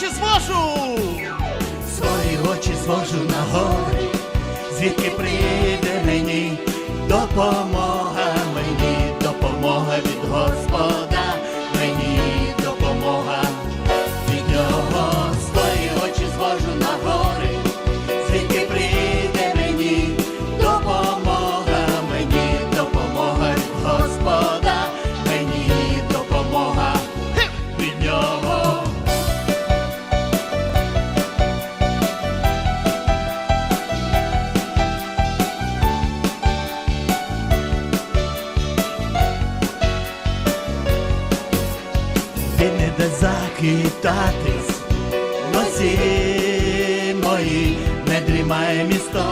очі звожу, свої очі звожу на гори, звідки прийде мені допомога. хитатись носі мої, не дрімає місто,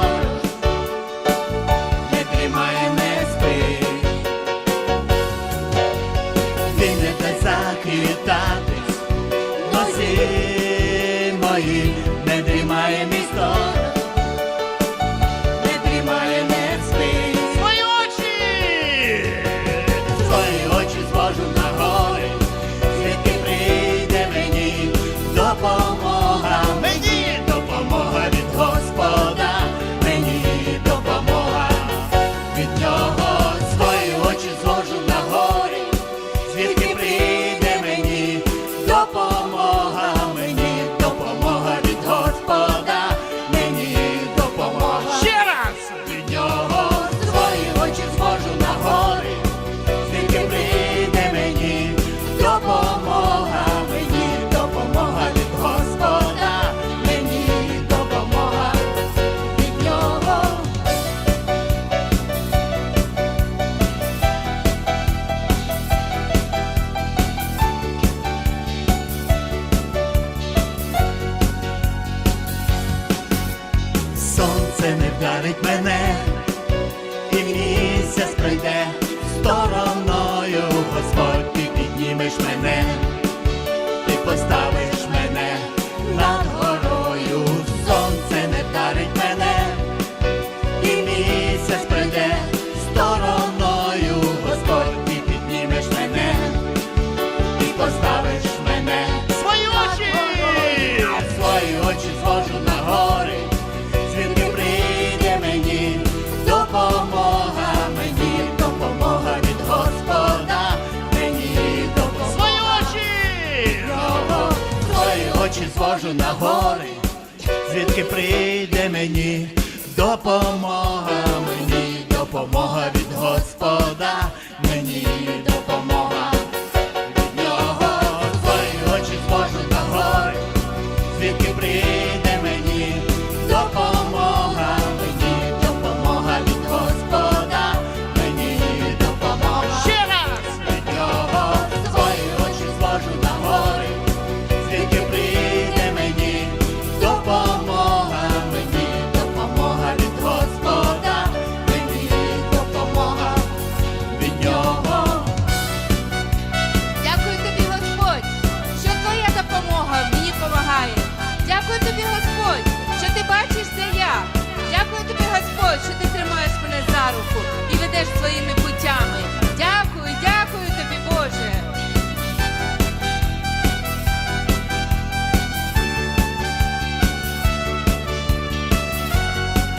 не дрімає, не спи, він не та захитати. зустріть мене, і місяць прийде стороною, Господь, ти піднімеш мене, ти поставиш мене над горою, сонце не вдарить мене, і місяць прийде стороною, Господь, ти піднімеш мене, ти поставиш мене, свої очі, свої очі зможу. злізу на гори, звідки прийде мені, допомога? Мені, допомога від Господа, мені допомога від нього, свої очі зможу на гори, звідки прийде мені, допомога.